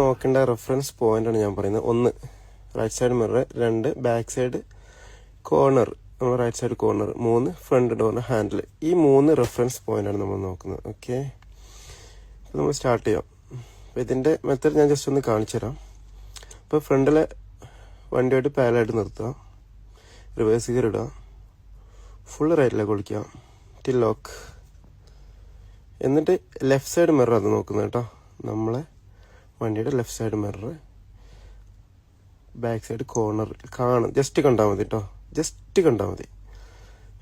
നോക്കേണ്ട റെഫറൻസ് പോയിന്റാണ് ഞാൻ പറയുന്നത്. ഒന്ന് റൈറ്റ് സൈഡ് മിറർ രണ്ട് ബാക്ക് സൈഡ് കോർണർ നമ്മൾ റൈറ്റ് സൈഡ് കോർണർ മൂന്ന് ഫ്രണ്ട് ഡോർ ഹാൻഡിൽ ഈ മൂന്ന് റെഫറൻസ് പോയിന്റാണ് നമ്മൾ നോക്കുന്നത്. ഓക്കെ അപ്പോൾ നമ്മൾ സ്റ്റാർട്ട് ചെയ്യാം. അപ്പോൾ ഇതിന്റെ മെത്തേഡ് ഞാൻ ജസ്റ്റ് ഒന്ന് കാണിച്ചു തരാം. അപ്പോൾ ഫ്രണ്ടിലെ വണ്ടിയായിട്ട് പാലായിട്ട് നിർത്തുക റിവേഴ്സ് ഗിയർ ഇടുക ഫുൾ റൈറ്റിലേക്ക് ഒളിക്കുക ടിൽ ലോക്ക് എന്നിട്ട് ലെഫ്റ്റ് സൈഡ് മിറർ അത് നോക്കുന്നത് കേട്ടോ. നമ്മളെ വണ്ടിയുടെ left side mirror back side corner കാണും. ജസ്റ്റ് കണ്ടാൽ മതി കേട്ടോ ജസ്റ്റ് കണ്ടാൽ മതി.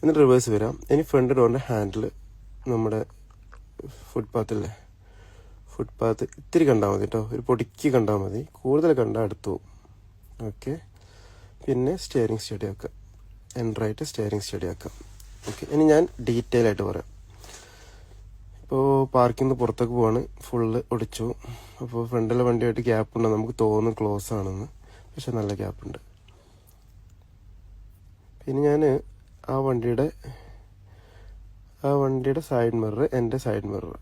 എന്നിട്ട് റിവേഴ്സ് വരാം. ഇനി ഫ്രണ്ട് ഡോറിന്റെ ഹാൻഡിൽ നമ്മുടെ ഫുട്പാത്തില്ലേ ഫുട്പാത്ത് ഇത്തിരി കണ്ടാൽ മതി കേട്ടോ ഒരു പൊടിക്ക് കണ്ടാൽ മതി. കൂടുതൽ കണ്ടാൽ അടുത്തു പോകും ഓക്കെ പിന്നെ സ്റ്റിയറിംഗ് സ്റ്റഡി ആക്കാം എൻഡറായിട്ട് സ്റ്റിയറിംഗ് സ്റ്റഡി ആക്കാം ഓക്കെ ഇനി ഞാൻ ഡീറ്റെയിൽ ആയിട്ട് പറയാം. ഇപ്പോൾ പാർക്കിൽ നിന്ന് പുറത്തേക്ക് പോവാണ്. ഫുള്ള് ഒടിച്ചു. അപ്പോൾ ഫ്രണ്ടിലെ വണ്ടിയായിട്ട് ഗ്യാപ്പ് ഉണ്ട്. നമുക്ക് തോന്നുന്നു ക്ലോസ് ആണെന്ന്. പക്ഷെ നല്ല ഗ്യാപ്പ് ഉണ്ട്. പിന്നെ ഞാൻ ആ വണ്ടിയുടെ ആ വണ്ടിയുടെ സൈഡ് മിറർ എന്റെ സൈഡ് മിറർ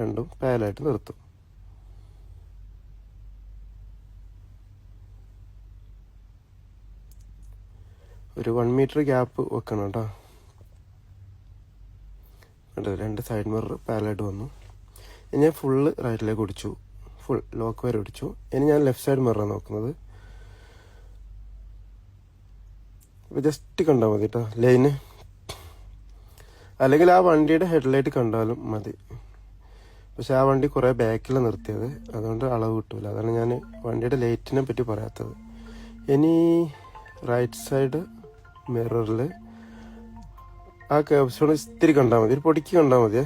രണ്ടും പാലായിട്ട് നിർത്തും. ഒരു വൺ മീറ്റർ ഗ്യാപ്പ് വെക്കണം കേട്ടോ. കണ്ടോ രണ്ട് സൈഡ് മിറർ പാലായിട്ട് വന്നു. ഞാൻ ഫുള്ള് റൈറ്റിലേക്ക് ഓടിച്ചു ഫുൾ ലോക്ക് വരെ ഓടിച്ചു ഇനി ഞാൻ ലെഫ്റ്റ് സൈഡ് മിററാണ് നോക്കുന്നത്. അപ്പോൾ ജസ്റ്റ് കണ്ടാൽ മതി കേട്ടോ ലൈന്. അല്ലെങ്കിൽ ആ വണ്ടിയുടെ ഹെഡ്ലൈറ്റ് കണ്ടാലും മതി. പക്ഷെ ആ വണ്ടി കുറേ ബാക്കിലാണ് നിർത്തിയത്. അതുകൊണ്ട് അളവ് കിട്ടില്ല അതാണ് ഞാൻ വണ്ടിയുടെ ലൈറ്റിനെ പറ്റി പറയാത്തത്. ഇനി റൈറ്റ് സൈഡ് മിററിൽ ആ ക്യാപ്സൂൺ ഇത്തിരി കണ്ടാൽ മതി. ഒരു പൊടിക്ക് കണ്ടാൽ മതിയേ.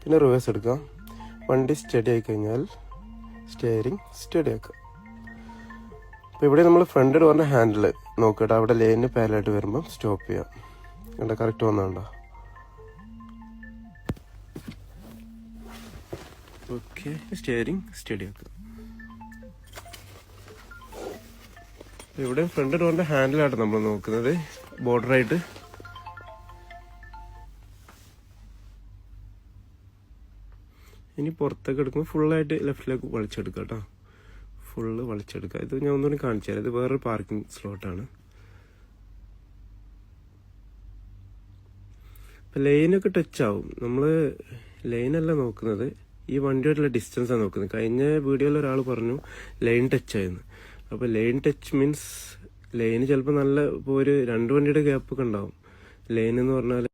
പിന്നെ റിവേഴ്സ് എടുക്കാം. വണ്ടി സ്റ്റഡി ആയി കഴിഞ്ഞാൽ സ്റ്റിയറിംഗ് സ്റ്റഡി ആക്കുക അപ്പോൾ ഇവിടെ നമ്മൾ ഫ്രണ്ട് ഡോറിന്റെ ഹാൻഡിൽ നോക്കട്ടെ അവിടെ ലൈനിന് പാലായിട്ട് വരുമ്പം സ്റ്റോപ്പ് ചെയ്യാം. കണ്ട കറക്റ്റ് വന്നുണ്ടോ ഓക്കെ സ്റ്റിയറിംഗ് സ്റ്റഡി ആക്കുക ഇവിടെ ഫ്രണ്ട് ഡോറിന്റെ ഹാൻഡിലാണ് നമ്മൾ നോക്കുന്നത്. ബോർഡറായിട്ട് ഇനി പുറത്തേക്ക് എടുക്കുമ്പോൾ ഫുള്ളായിട്ട് ലെഫ്റ്റിലേക്ക് വളിച്ചെടുക്കുക കേട്ടോ ഫുള്ള് വളിച്ചെടുക്കുക ഇത് ഞാൻ ഒന്നുകൂടി കാണിച്ചു തരാം. ഇത് വേറൊരു പാർക്കിംഗ് സ്ലോട്ടാണ് ഇപ്പം ലൈനൊക്കെ ടച്ച് ആവും. നമ്മൾ ലൈനല്ല നോക്കുന്നത്. ഈ വണ്ടിയോടുള്ള ഡിസ്റ്റൻസാണ് നോക്കുന്നത്. കഴിഞ്ഞ വീഡിയോയിൽ ഒരാൾ പറഞ്ഞു ലൈൻ ടച്ച് ആയെന്ന്. അപ്പോൾ ലൈൻ ടച്ച് മീൻസ് ലൈന് ചിലപ്പോൾ നല്ല ഇപ്പോൾ ഒരു രണ്ട് വണ്ടിയുടെ ഗ്യാപ്പൊക്കെ ഉണ്ടാവും. ലൈൻ എന്ന് പറഞ്ഞാൽ